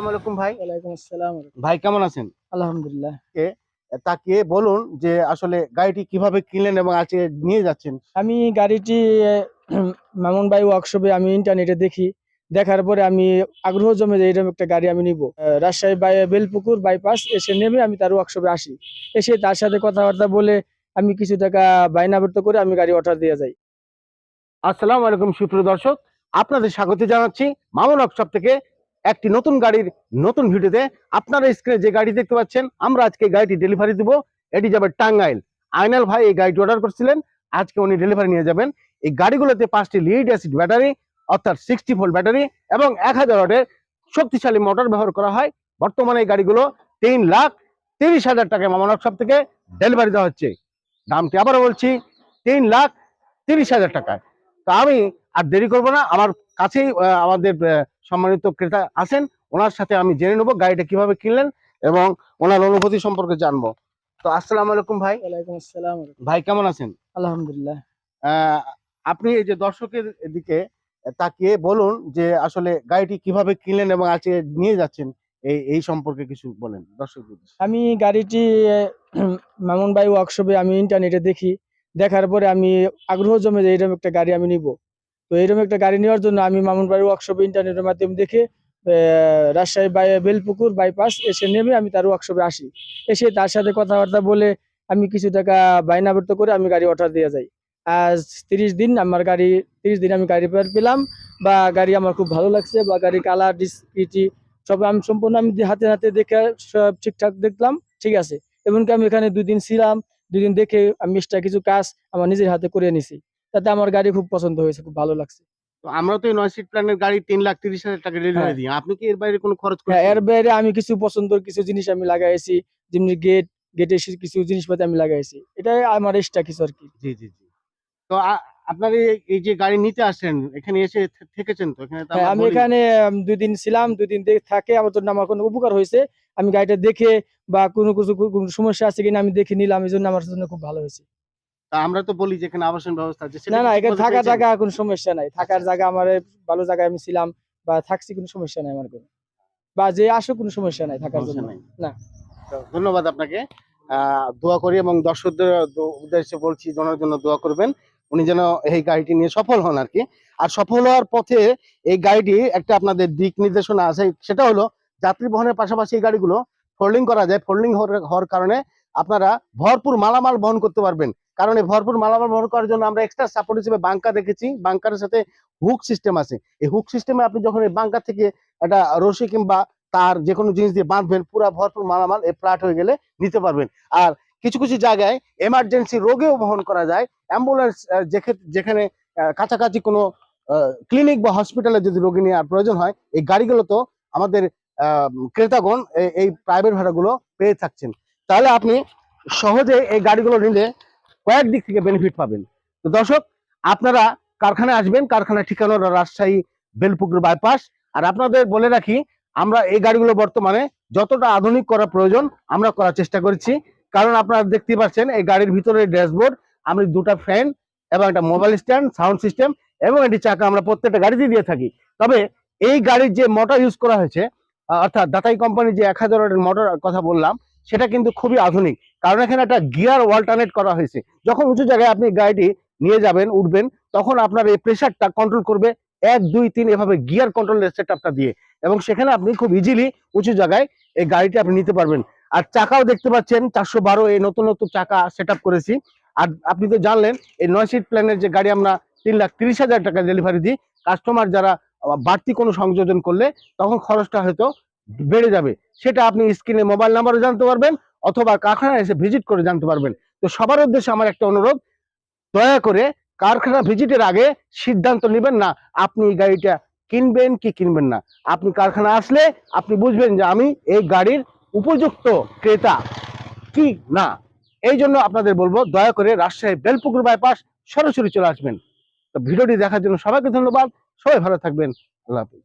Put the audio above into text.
আসসালামু আলাইকুম ভাই। ওয়ালাইকুম আসসালাম ভাই কেমন আছেন? আলহামদুলিল্লাহ। তাকে বলুন যে আসলে গাড়িটি কীভাবে কিনলেন এবং আজকে নিয়ে যাচ্ছেন। আমি গাড়িটি মামুন ভাই ওয়ার্কশপে আমি ইন্টারনেটে দেখি। দেখার পরে আমি আগ্রহ জমে যে এরকম একটা গাড়ি আমি নিব। রাজশাহী বাই বেলপুকুর বাইপাস এসে নেমে আমি তার ওয়ার্কশপে আসি। এসে তার সাথে কথাবার্তা বলে আমি কিছু টাকা বাইনাবর্ত করে আমি গাড়ি অর্ডার দিয়ে যাই। আসসালামু আলাইকুম সুপ্রিয় দর্শক আপনাদের স্বাগত জানাচ্ছি মামুন ওয়ার্কশপ থেকে একটি নতুন গাড়ির নতুন ভিডিওতে আপনারা স্ক্রিনে যে গাড়ি দেখতে পাচ্ছেন, আমরা আজকে গাড়িটি ডেলিভারি দিব। এটি যাবে টাঙ্গাইল। আইনাল ভাই এই গাড়িটি অর্ডার করছিলেন। আজকে উনি ডেলিভারি নিয়ে যাবেন। এই গাড়িগুলোতে পাঁচটি লিড অ্যাসিড ব্যাটারি অর্থাৎ সিক্সটি ভোল্ট ব্যাটারি এবং এক হাজার ওয়াটের শক্তিশালী মোটর ব্যবহার করা হয়। বর্তমানে এই গাড়িগুলো তিন লাখ তিরিশ হাজার টাকায় মামুন ওয়ার্কশপ থেকে ডেলিভারি দেওয়া হচ্ছে। দামটি আবারও বলছি, তিন লাখ তিরিশ হাজার টাকায়। তা আমি আর দেরি করব না আমার কাছেই আমাদের সম্মানিত ক্রেতা আছেন ওনার সাথে আমি জেনে নেব গাড়িটা কীভাবে কিনলেন এবং ওনার অনুভূতি সম্পর্কে জানব। তো আসসালামু আলাইকুম ভাই। ওয়ালাইকুম আসসালাম। ভাই কেমন আছেন? আলহামদুলিল্লাহ। আপনি এই যে দর্শকের দিকে তাকিয়ে বলুন যে আসলে গাড়িটি কীভাবে কিনলেন এবং আজকে নিয়ে যাচ্ছেন এই এই সম্পর্কে কিছু বলেন দর্শক আমি গাড়িটি মামুন ভাই ওয়ার্কশপে আমি ইন্টারনেটে দেখি দেখার পরে আমি আগ্রহ জমে যে এরকম একটা গাড়ি আমি নিব। তো এরকম একটা গাড়ি নেওয়ার জন্য আমি মামুন ভাই ওয়ার্কশপে ইন্টারনেটের মাধ্যমে দেখে রাজশাহী বেলপুকুর বাইপাস এসে নেমে আমি তার ওয়ার্কশপে আসি। এসে তার সাথে কথাবার্তা বলে আমি কিছু টাকা বাইনাবর্ত করে আমি গাড়ি অর্ডার দিয়ে যাই। আজ তিরিশ দিন আমার গাড়ি, তিরিশ দিন আমি গাড়ি পেলাম বা গাড়ি আমার খুব ভালো লাগছে বা গাড়ি কালার ডিসপিটি সব আমি সম্পূর্ণ আমি হাতে হাতে দেখে সব ঠিকঠাক দেখলাম, ঠিক আছে। এমনকি আমি এখানে দুদিন ছিলাম দুদিন দেখে আমি এক্সট্রা কিছু কাজ আমার নিজের হাতে করে নিছি। তাতে আমার গাড়ি খুব পছন্দ হয়েছে খুব ভালো লাগছে। তো আমরা তো এই নয় সিট প্ল্যানের গাড়ি তিন লাখ তিরিশ হাজার টাকা ডেলিভারি হ্যাঁ। দিই। আপনি কি এর বাইরে কোনো খরচ হ্যাঁ করেন এর বাইরে আমি কিছু পছন্দের কিছু জিনিস আমি লাগাইছি যেমনি গেট গেটে কিছু জিনিসপাতি আমি লাগাইছি। আমার এক্সট্রা কিছু আর কি। জি জি জি। তো আপনার এই- যে গাড়ি নিতে আসেন এখানে এসে থেকেছেন তো? এখানে হ্যাঁ, আমি এখানে দুই দিন ছিলাম দুই দিন থাকে। আমার জন্য আমার কোনো উপকার হয়েছে। আমি গাড়িটা দেখে বা কোনো কিছু কোনো সমস্যা আছে কিনা আমি দেখে নিলাম। এই জন্য আমার জন্য খুব ভালো হয়েছে। আমরা তো বলি যে এখানে আবাসন ব্যবস্থা আছে না না এখানে থাকা জায়গা কোনো সমস্যা নাই। থাকার জায়গা আমার ভালো জায়গায় আমি ছিলাম বা থাকছি কোনো সমস্যা নাই আমার কোনো। বা যে আসো কোনো সমস্যা নাই থাকার জন্য। না। ধন্যবাদ আপনাকে। দোয়া করি এবং দর্শকদের উদ্দেশ্যে বলছি জনের জন্য দোয়া করবেন। উনি যেন এই গাড়িটি নিয়ে সফল হন আর কি। আর সফল হওয়ার পথে এই গাড়িটি একটা আপনাদের দিক নির্দেশনা আছে সেটা হলো যাত্রী বহনের পাশাপাশি এই গাড়িগুলো ফোল্ডিং করা যায়। ফোল্ডিং হওয়ার কারণে আপনারা ভরপুর মালামাল বহন করতে পারবেন। কারণ এই ভরপুর মালামাল বহন করার জন্য আমরা এক্সট্রা সাপোর্ট হিসেবে বাংকার রেখেছি বাংকারের সাথে হুক সিস্টেম আছে। এই হুক সিস্টেমে আপনি যখন এই বাংকার থেকে একটা রশি কিংবা তার যে কোনো জিনিস দিয়ে বাঁধবেন, পুরো ভরপুর মালামাল এই ফ্ল্যাট হয়ে গেলে নিতে পারবেন। আর কিছু কিছু জায়গায় এমার্জেন্সি রোগেও বহন করা যায়। অ্যাম্বুলেন্স যেখানে কাছাকাছি কোনো ক্লিনিক বা হসপিটালে যদি রোগী নেওয়ার প্রয়োজন হয়, এই গাড়িগুলো তো আমাদের ক্রেতাগণ এই প্রাইভেট ভাড়াগুলো পেয়ে থাকছেন। তাহলে আপনি সহজে এই গাড়িগুলো নিলে কয়েক দিক থেকে বেনিফিট পাবেন। তো দর্শক, আপনারা কারখানায় আসবেন, কারখানার ঠিকানা রাজশাহী বেলপুকুর বাইপাস আর আপনাদের বলে রাখি, আমরা এই গাড়িগুলো বর্তমানে যতটা আধুনিক করা প্রয়োজন, আমরা করার চেষ্টা করছি। কারণ আপনারা দেখতে পাচ্ছেন, এই গাড়ির ভিতরে ড্যাশবোর্ড, আমি দুটা ফ্যান এবং একটা মোবাইল স্ট্যান্ড সাউন্ড সিস্টেম এবং একটি চাকা আমরা প্রত্যেকটা গাড়িতে দিয়ে থাকি। তবে এই গাড়ির যে মোটর ইউজ করা হয়েছে অর্থাৎ দাতাই কোম্পানির যে এক হাজার মোটর কথা বললাম, সেটা কিন্তু খুবই আধুনিক। কারণ এখানে একটা গিয়ার অল্টারনেট করা হয়েছে। যখন উঁচু জায়গায় আপনি গাড়িটি নিয়ে যাবেন, উঠবেন, তখন আপনার এই প্রেশারটা কন্ট্রোল করবে। এক, দুই, তিন, এভাবে গিয়ার কন্ট্রোলের সেট আপটা দিয়ে। এবং সেখানে আপনি খুব ইজিলি উঁচু জায়গায় এই গাড়িটি আপনি নিতে পারবেন। আর চাকাও দেখতে পাচ্ছেন, চারশো বারো এই নতুন নতুন চাকা সেট করেছি। আর আপনি তো জানলেন, এই নয় সিট প্ল্যানের যে গাড়ি আমরা তিন লাখ তিরিশ হাজার টাকা ডেলিভারি দিই কাস্টমার যারা বাড়তি কোনো সংযোজন করলে তখন খরচটা হয়তো বেড়ে যাবে। সেটা আপনি স্ক্রিনে মোবাইল নাম্বারও জানতে পারবেন। অথবা কারখানায় এসে ভিজিট করে জানতে পারবেন। তো সবার উদ্দেশ্যে আমার একটা অনুরোধ, দয়া করে কারখানা ভিজিটের আগে সিদ্ধান্ত নেবেন না, আপনি এই গাড়িটা কিনবেন কি কিনবেন না। আপনি কারখানা আসলে আপনি বুঝবেন যে আমি এই গাড়ির উপযুক্ত ক্রেতা কি না। এই জন্য আপনাদের বলব, দয়া করে রাজশাহী বেলপুকুর বাইপাস সরাসরি চলে আসবেন। তো ভিডিওটি দেখার জন্য সবাইকে ধন্যবাদ। সবাই ভালো থাকবেন। আল্লাহ হাফিজ।